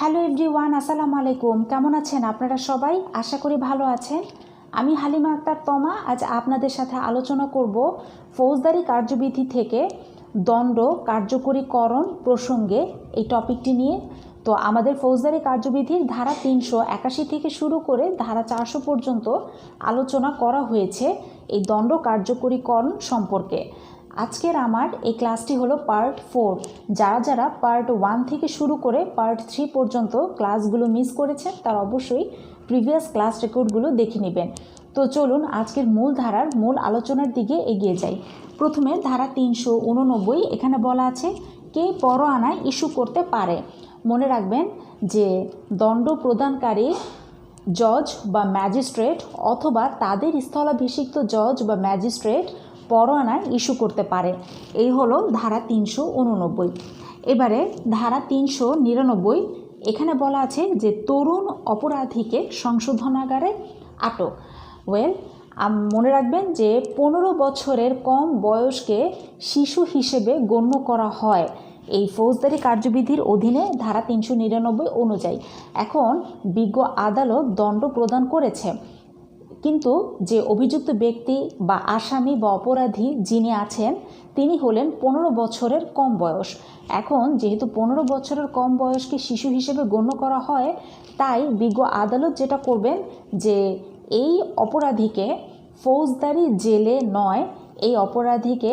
Hello everyone, আসসালামু আলাইকুম। কেমন আছেন আপনারা সবাই? আশা করি ভালো আছেন। আমি হালিমা আক্তার তমা। আজ আপনাদের সাথে আলোচনা করব ফৌজদারি কার্যবিধি থেকে দণ্ড, কার্যকরীকরণ প্রসঙ্গে এই টপিকটি নিয়ে। তো আমাদের ফৌজদারি কার্যবিধির ধারা তিনশো একাশি থেকে শুরু করে ধারা চারশো পর্যন্ত আলোচনা করা হয়েছে এই দণ্ড কার্যকরীকরণ সম্পর্কে। আজকের আমার এই ক্লাসটি হলো পার্ট ফোর। যারা যারা পার্ট ওয়ান থেকে শুরু করে পার্ট থ্রি পর্যন্ত ক্লাসগুলো মিস করেছেন, তারা অবশ্যই প্রিভিয়াস ক্লাস রেকর্ডগুলো দেখে নেবেন। তো চলুন আজকের মূল ধারার মূল আলোচনার দিকে এগিয়ে যাই। প্রথমে ধারা তিনশো উননব্বই, এখানে বলা আছে, কে পরোয়ানায় ইস্যু করতে পারে? মনে রাখবেন যে দণ্ড প্রদানকারী জজ বা ম্যাজিস্ট্রেট অথবা তাদের স্থলাভিষিক্ত জজ বা ম্যাজিস্ট্রেট পরোয়ানায় ইস্যু করতে পারে। এই হলো ধারা তিনশো উননব্বই। এবারে ধারা তিনশো নিরানব্বই, এখানে বলা আছে যে তরুণ অপরাধীকে সংশোধনাগারে আটক। ওয়েল মনে রাখবেন যে পনেরো বছরের কম বয়সকে শিশু হিসেবে গণ্য করা হয়। এই ফৌজদারি কার্যবিধির অধীনে ধারা তিনশো নিরানব্বই অনুযায়ী এখন বিজ্ঞ আদালত দণ্ড প্রদান করেছে। কিন্তু যে অভিযুক্ত ব্যক্তি বা আসামি বা অপরাধী যিনি আছেন, তিনি হলেন পনেরো বছরের কম বয়স। এখন যেহেতু পনেরো বছরের কম বয়সকে শিশু হিসেবে গণ্য করা হয়, তাই বিজ্ঞ আদালত যেটা করবেন যে এই অপরাধীকে ফৌজদারি জেলে নয়, এই অপরাধীকে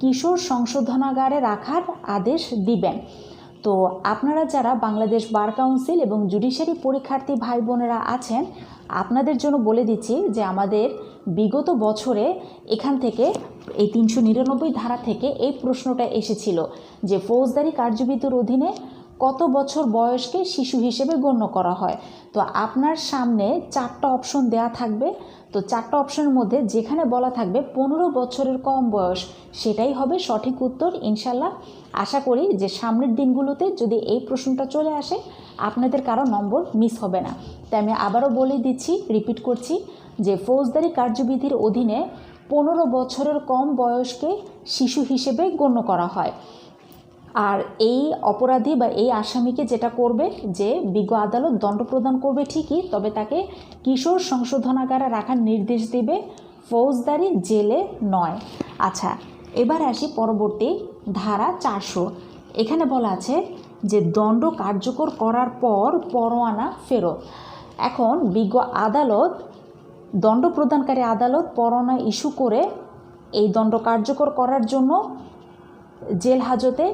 কিশোর সংশোধনাগারে রাখার আদেশ দিবেন। তো আপনারা যারা বাংলাদেশ বার কাউন্সিল এবং জুডিশিয়ারি পরীক্ষার্থী ভাই বোনেরা আছেন, আপনাদের জন্য বলে দিচ্ছি যে আমাদের বিগত বছরে এখান থেকে এই তিনশো নিরানব্বই ধারা থেকে এই প্রশ্নটা এসেছিল যে ফৌজদারি কার্যবিধির অধীনে কত বছর বয়সকে শিশু হিসেবে গণ্য করা হয়। তো আপনার সামনে চারটা অপশন দেয়া থাকবে। তো চারটা অপশনের মধ্যে যেখানে বলা থাকবে পনেরো বছরের কম বয়স, সেটাই হবে সঠিক উত্তর। ইনশাল্লাহ আশা করি যে সামনের দিনগুলোতে যদি এই প্রশ্নটা চলে আসে, আপনাদের কারও নম্বর মিস হবে না। তাই আমি আবারও বলে দিচ্ছি রিপিট করছি যে ফৌজদারি কার্যবিধির অধীনে পনেরো বছরের কম বয়সকে শিশু হিসেবে গণ্য করা হয়। আর এই অপরাধী বা এই আসামিকে যেটা করবে, যে বিজ্ঞ আদালত দণ্ড প্রদান করবে ঠিকই, তবে তাকে কিশোর সংশোধনাগারে রাখার নির্দেশ দেবে, ফৌজদারি জেলে নয়। আচ্ছা এবার আসি পরবর্তী ধারা চারশো। এখানে বলা আছে যে দণ্ড কার্যকর করার পর পরোয়ানা ফেরত। এখন বিজ্ঞ আদালত, দণ্ড প্রদানকারী আদালত পরোয়ানা ইস্যু করে এই দণ্ড কার্যকর করার জন্য জেল হাজতে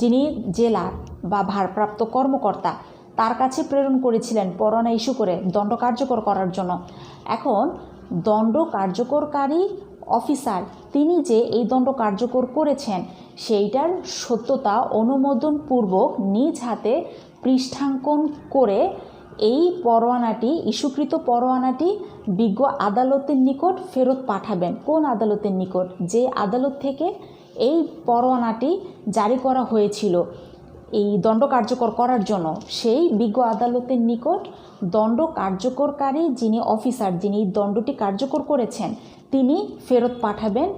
যিনি জেলার বা ভারপ্রাপ্ত কর্মকর্তা, তার কাছে প্রেরণ করেছিলেন পরোয়ানা ইস্যু করে দণ্ড কার্যকর করার জন্য। এখন দণ্ড কার্যকরকারী অফিসার, তিনি যে এই দণ্ড কার্যকর করেছেন, সেইটার সত্যতা অনুমোদনপূর্বক নিজ হাতে পৃষ্ঠাঙ্কন করে এই পরোয়ানাটি, ইস্যুকৃত পরোয়ানাটি বিজ্ঞ আদালতের নিকট ফেরত পাঠাবেন। কোন আদালতের নিকট? যে আদালত থেকে এই পরোয়ানাটি জারি করা হয়েছিল। এই দণ্ড কার্যকর করার জন্য সেই বিজ্ঞ আদালতের নিকট দণ্ড কার্যকরকারী যিনি অফিসার, যিনি দণ্ডটি কার্যকর করেছেন, তিনি ফেরত পাঠাবেন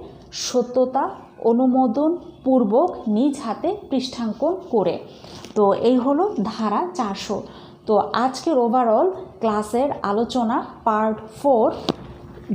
সত্যতা, অনুমোদন পূর্বক নিজ হাতে পৃষ্ঠাঙ্কন করে। তো এই হলো ধারা চারশো। তো আজকের ওভারঅল ক্লাসের আলোচনা পার্ট ফোর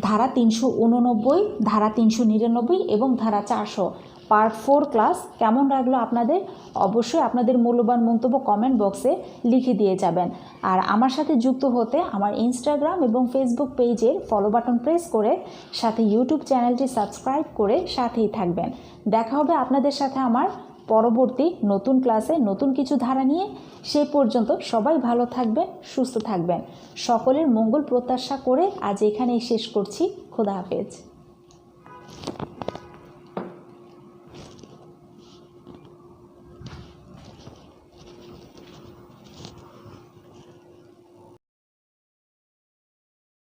ধারা তিনশো উননব্বই, ধারা তিনশো নিরানব্বই এবং ধারা চারশো। পার্ট ফোর ক্লাস কেমন লাগল আপনাদের? অবশ্যই আপনাদের মূল্যবান মন্তব্য কমেন্ট বক্সে লিখে দিয়ে যাবেন। আর আমার সাথে যুক্ত হতে আমার ইনস্টাগ্রাম এবং ফেসবুক পেজের ফলো বাটন প্রেস করে সাথে ইউটিউব চ্যানেলটি সাবস্ক্রাইব করে সাথেই থাকবেন। দেখা হবে আপনাদের সাথে আমার পরবর্তী নতুন ক্লাসে নতুন কিছু ধারা নিয়ে। সে পর্যন্ত সবাই ভালো থাকবেন, সুস্থ থাকবেন। সকলের মঙ্গল প্রত্যাশা করে আজ এখানেই শেষ করছি। খোদা হাফেজ।